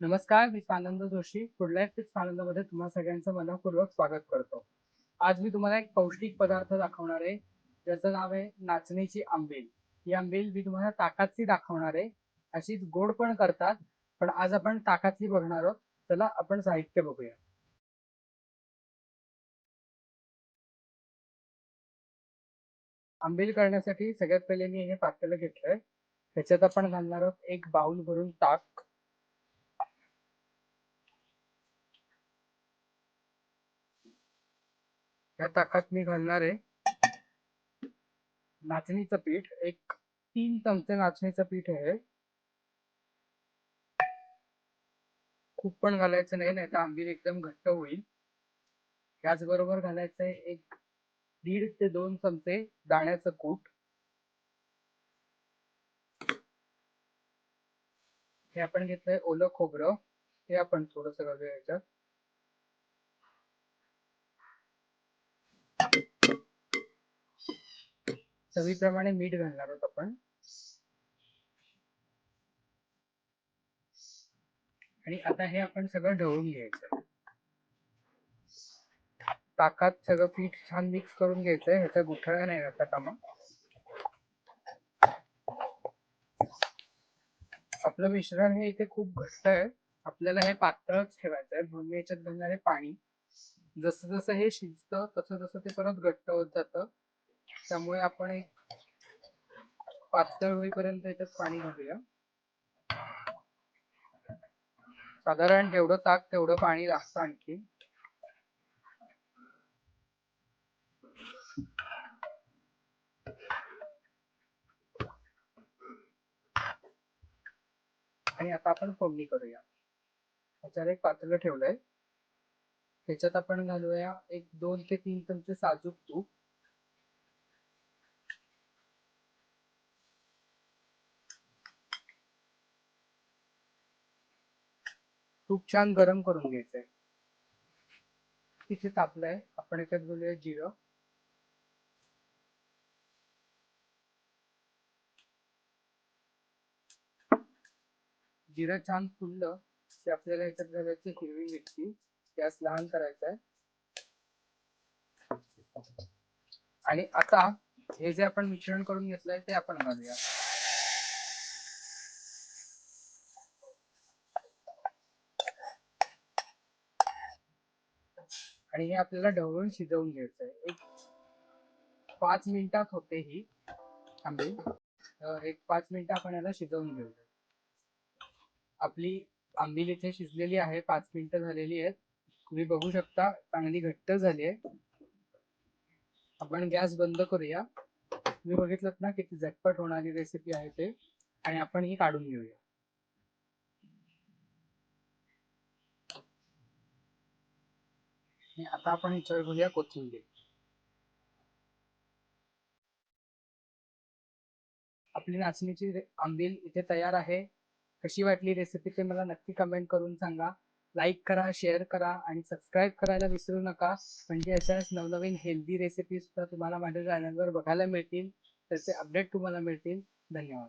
नमस्कार मी Anand Joshi. Food life tips आनंदमध्ये तुम्हा सगळ्यांचं मनपूर्वक स्वागत करतो. आज मी तुम्हाला एक पौष्टिक पदार्थ दाखवणार आहे. ज्याचं नाव आहे नाचणीची आंबील. ही आंबील मी तुम्हाला ताकातली दाखवणार आहे. अशीच गोड पण करतात पण आज आपण ताकातली बघणार आहोत. चला आपण साहित्य बघूया. आंबील करण्यासाठी सगळ्यात पहिले मी हे पातेलं घेतलंय. त्याच्यात आपण घालणार आहोत एक बाउल भरून ताक. या ताकात मी घालणार आहे. नाचणीचं पीठ एक तीन चमचे नाचणीचं पीठ आहे. खूप पण घालायचं नाही नाही तर आंबील एकदम घट्ट होईल. त्याचबरोबर घालायचं आहे एक दीड ते दोन चमचे दाण्याचं कूट. हे आपण घेतलंय ओलं खोबरं. हे आपण थोडस घालूया याच्यात. चवीप्रमाणे मीठ घालणार आहोत आपण. आणि आता हे आपण सगळं ढवळून घ्यायचं. ताकात सगळं पीठ छान मिक्स करून घ्यायचंय ह्याचा गुठळा नाही राहता कामा आपलं मिश्रण हे इथे खूप घट्ट आहे. आपल्याला हे पातळच ठेवायचं आहे. म्हणून याच्यात घालणार आहे पाणी. जसं जसं हे शिजतं तसं तसं ते परत घट्ट होत जातं. त्यामुळे आपण एक पातळ होईपर्यंत याच्यात पाणी घालूया. साधारण जेवढं ताक तेवढं पाणी लागतं आणखी. आणि आता आपण फोडणी करूया. त्याच्यावर एक पातळ ठेवलंय. त्याच्यात आपण घालूया एक दोन ते तीन चमचे साजूक तूप. तूप छान गरम करून घ्यायचंय. तिथे तापलंय. आपण याच्यात बोलूया जिरं. जिरं छान फुललं की आपल्याला याच्यात घालायची हिरवी मिरची. गॅस लहान करायचा आहे आणि आता हे जे आपण मिश्रण करून घेतलंय ते आपण घालूया. आणि हे आपल्याला ढवळून शिजवून घ्यायचंय. एक पाच मिनिटात होते ही. आंबे एक पाच मिनिटं आपण याला शिजवून घ्यायचं आपली आंबील इथे शिजलेली आहे पाच मिनिटं झालेली आहेत. तुम्ही बघू शकता चांगली घट्ट झाली आहे. आपण गॅस बंद करूया. तुम्ही बघितलं ना किती झटपट होणारी रेसिपी आहे ते. आणि आपण ही काढून घेऊया. आणि आता आपण विचार करूया कोथिंबीर. आपली नाचणीची आंबील इथे तयार आहे. कशी वाटली रेसिपी ते मला नक्की कमेंट करून सांगा. लाईक करा शेअर करा आणि सबस्क्राईब करायला विसरू नका. म्हणजे अशाच नवनवीन हेल्दी रेसिपी सुद्धा तुम्हाला माझ्या चॅनलवर बघायला मिळतील. त्याचे अपडेट तुम्हाला मिळतील. धन्यवाद.